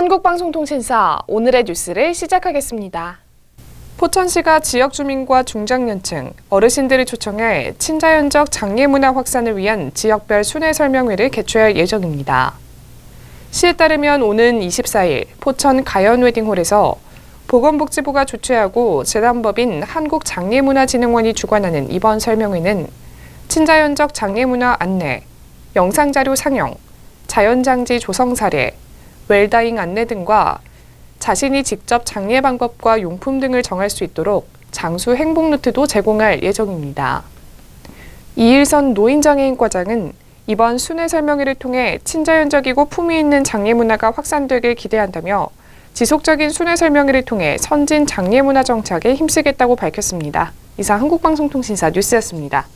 한국방송통신사 오늘의 뉴스를 시작하겠습니다. 포천시가 지역 주민과 중장년층, 어르신들을 초청해 친자연적 장례 문화 확산을 위한 지역별 순회 설명회를 개최할 예정입니다. 시에 따르면 오는 24일 포천 가연 웨딩홀에서 보건복지부가 주최하고 재단법인 한국장례문화진흥원이 주관하는 이번 설명회는 친자연적 장례문화 안내, 영상자료 상영, 자연장지 조성 사례, 웰다잉 안내 등과 자신이 직접 장례 방법과 용품 등을 정할 수 있도록 장수 행복 노트도 제공할 예정입니다. 이일선 노인장애인 과장은 이번 순회 설명회를 통해 친자연적이고 품위 있는 장례 문화가 확산되길 기대한다며 지속적인 순회 설명회를 통해 선진 장례 문화 정착에 힘쓰겠다고 밝혔습니다. 이상 한국방송통신사 뉴스였습니다.